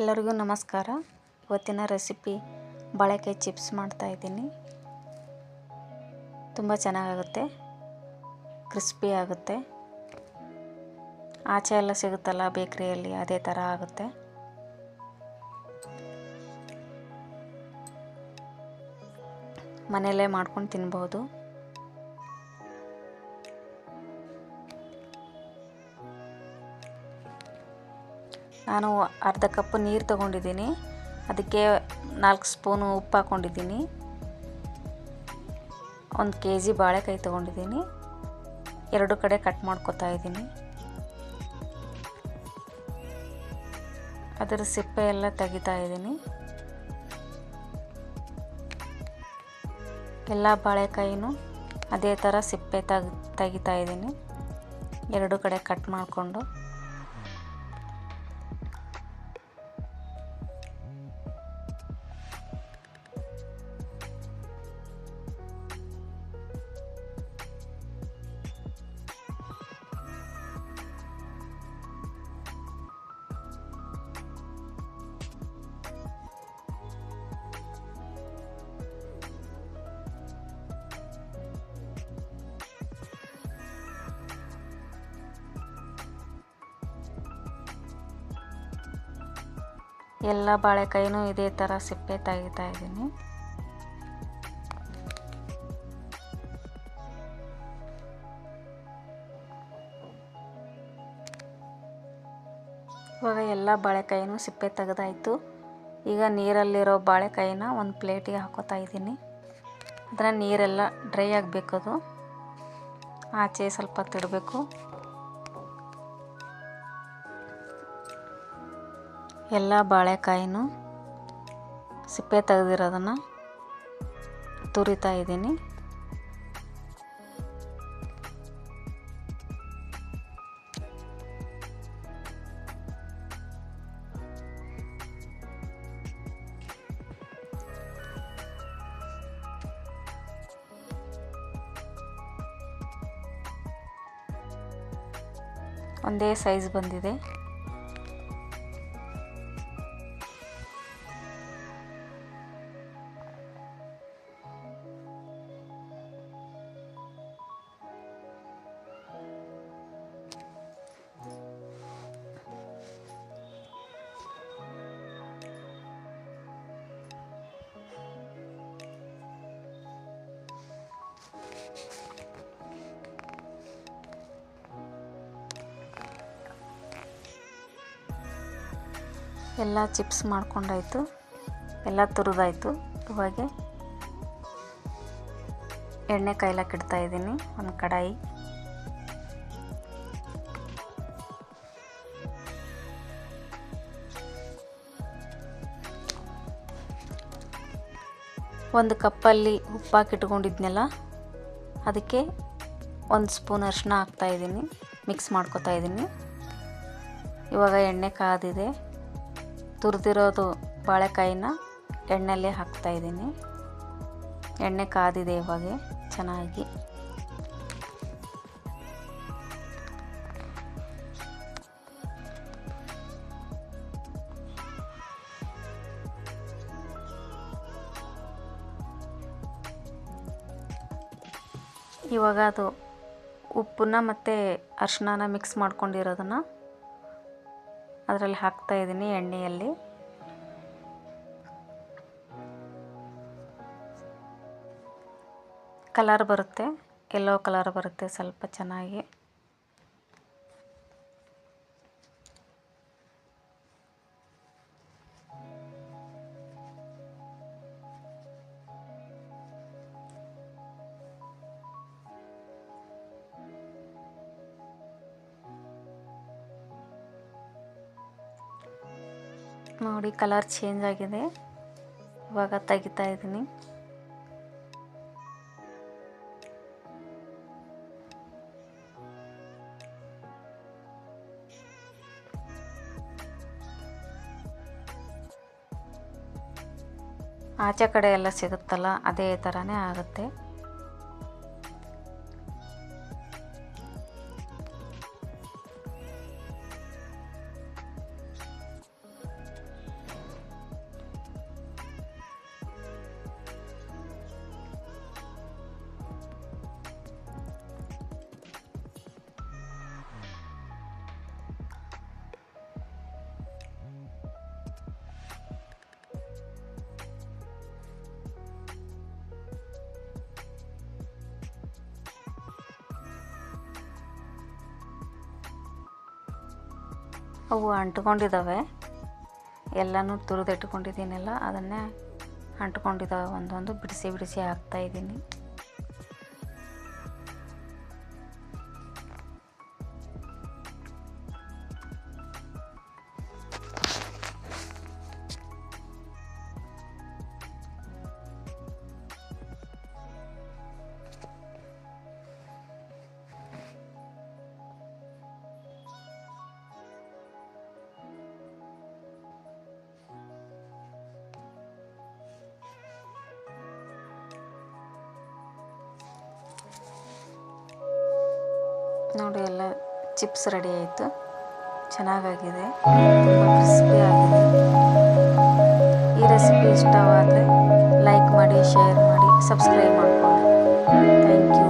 ಎಲ್ಲರಿಗೂ ನಮಸ್ಕಾರ. ಇವತ್ತಿನ ರೆಸಿಪಿ ಬಾಳೆಕಾಯಿ ಚಿಪ್ಸ್ ಮಾಡ್ತಾಯಿದ್ದೀನಿ ತುಂಬ ಚೆನ್ನಾಗಾಗುತ್ತೆ. ಕ್ರಿಸ್ಪಿ ಆಗುತ್ತೆ. ಆಚೆ ಎಲ್ಲ ಸಿಗುತ್ತಲ್ಲ ಬೇಕ್ರಿಯಲ್ಲಿ, ಅದೇ ಥರ ಆಗುತ್ತೆ. ಮನೆಯಲ್ಲೇ ಮಾಡ್ಕೊಂಡು ತಿನ್ಬೋದು. ನಾನು ಅರ್ಧ ಕಪ್ ನೀರು ತಗೊಂಡಿದ್ದೀನಿ. ಅದಕ್ಕೆ ನಾಲ್ಕು ಸ್ಪೂನು ಉಪ್ಪು ಹಾಕ್ಕೊಂಡಿದ್ದೀನಿ. ಒಂದು ಕೆ ಜಿ ಬಾಳೆಕಾಯಿ ತೊಗೊಂಡಿದ್ದೀನಿ. ಎರಡು ಕಡೆ ಕಟ್ ಮಾಡ್ಕೊತಾ ಇದ್ದೀನಿ. ಅದರ ಸಿಪ್ಪೆ ಎಲ್ಲ ತೆಗಿತಾ ಇದ್ದೀನಿ. ಎಲ್ಲ ಬಾಳೆಕಾಯಿನೂ ಅದೇ ಥರ ಸಿಪ್ಪೆ ತೆಗ್ ತೆಗಿತಾ ಇದ್ದೀನಿ. ಎರಡು ಕಡೆ ಕಟ್ ಮಾಡಿಕೊಂಡು. ಎಲ್ಲ ಬಾಳೆಕಾಯಿನೂ ಇದೇ ಥರ ಸಿಪ್ಪೆ ತೆಗಿತಾ ಇದ್ದೀನಿ. ಇವಾಗ ಎಲ್ಲ ಬಾಳೆಕಾಯಿನೂ ಸಿಪ್ಪೆ ತೆಗೆದಾಯಿತು. ಈಗ ನೀರಲ್ಲಿರೋ ಬಾಳೆಕಾಯಿನ ಒಂದು ಪ್ಲೇಟಿಗೆ ಹಾಕೋತಾ ಇದ್ದೀನಿ. ಅದರ ನೀರೆಲ್ಲ ಡ್ರೈ ಆಗಬೇಕದು. ಆಚೆ ಸ್ವಲ್ಪ ತಿಡಬೇಕು ಎಲ್ಲ ಬಾಳೆಕಾಯಿನೂ ಸಿಪ್ಪೆ ತೆಗೆದಿರೋದನ್ನು ತುರಿತಾ ಇದ್ದೀನಿ. ಒಂದೇ ಸೈಜ್ ಬಂದಿದೆ. ಎಲ್ಲ ಚಿಪ್ಸ್ ಮಾಡ್ಕೊಂಡಾಯ್ತು. ಎಲ್ಲ ತುರಿದಾಯ್ತು. ಇವಾಗ ಎಣ್ಣೆ ಕೈಲಕ್ಕೆ ಇಡ್ತಾ ಇದ್ದೀನಿ, ಒಂದು ಕಡಾಯಿ. ಒಂದು ಕಪ್ಪಲ್ಲಿ ಉಪ್ಪು ಹಾಕಿಟ್ಕೊಂಡಿದ್ನಲ್ಲ ಅದಕ್ಕೆ ಒಂದು ಸ್ಪೂನ್ ಅರಿಶಿನ ಹಾಕ್ತಾಯಿದ್ದೀನಿ ಮಿಕ್ಸ್ ಮಾಡ್ಕೊತಾ ಇದ್ದೀನಿ. ಇವಾಗ ಎಣ್ಣೆ ಕಾದಿದೆ ತುರಿದಿರೋದು ಬಾಳೆಕಾಯಿನ ಎಣ್ಣೆಲ್ಲೇ ಹಾಕ್ತಾಯಿದ್ದೀನಿ ಎಣ್ಣೆ ಕಾದಿದೆ ಇವಾಗ, ಚೆನ್ನಾಗಿ. ಇವಾಗ ಅದು ಉಪ್ಪನ್ನ ಮತ್ತು ಅರಿಶಿನ ಮಿಕ್ಸ್ ಮಾಡ್ಕೊಂಡಿರೋದನ್ನು ಅದರಲ್ಲಿ ಹಾಕ್ತಾ ಇದ್ದೀನಿ ಎಣ್ಣೆಯಲ್ಲಿ. ಕಲರ್ ಬರುತ್ತೆ. ಎಲ್ಲೋ ಕಲರ್ ಬರುತ್ತೆ ಸ್ವಲ್ಪ ಚೆನ್ನಾಗಿ. ನೋಡಿ ಕಲರ್ ಚೇಂಜ್ ಆಗಿದೆ. ಇವಾಗ ತೆಗಿತಾ ಇದ್ದೀನಿ. ಆಚೆ ಕಡೆ ಎಲ್ಲ ಸಿಗುತ್ತಲ್ಲ ಅದೇ ಥರನೇ ಆಗುತ್ತೆ. ಅವು ಅಂಟ್ಕೊಂಡಿದ್ದಾವೆ ಎಲ್ಲನೂ ತುರಿದಿಟ್ಕೊಂಡಿದ್ದೀನಲ್ಲ ಅದನ್ನೇ ಅಂಟ್ಕೊಂಡಿದ್ದಾವೆ ಒಂದೊಂದು ಬಿಡಿಸಿ ಬಿಡಿಸಿ ಹಾಕ್ತಾಯಿದ್ದೀನಿ ನೋಡಿ ಎಲ್ಲ ಚಿಪ್ಸ್ ರೆಡಿ ಆಯಿತು. ಚೆನ್ನಾಗಾಗಿದೆ. ತುಂಬ ಕ್ರಿಸ್ಪಿ ಆಗಿದೆ. ಈ ರೆಸಿಪಿ ಇಷ್ಟವಾದರೆ ಲೈಕ್ ಮಾಡಿ ಶೇರ್ ಮಾಡಿ ಸಬ್ಸ್ಕ್ರೈಬ್ ಮಾಡ್ಕೊಳ್ಳಿ. Thank you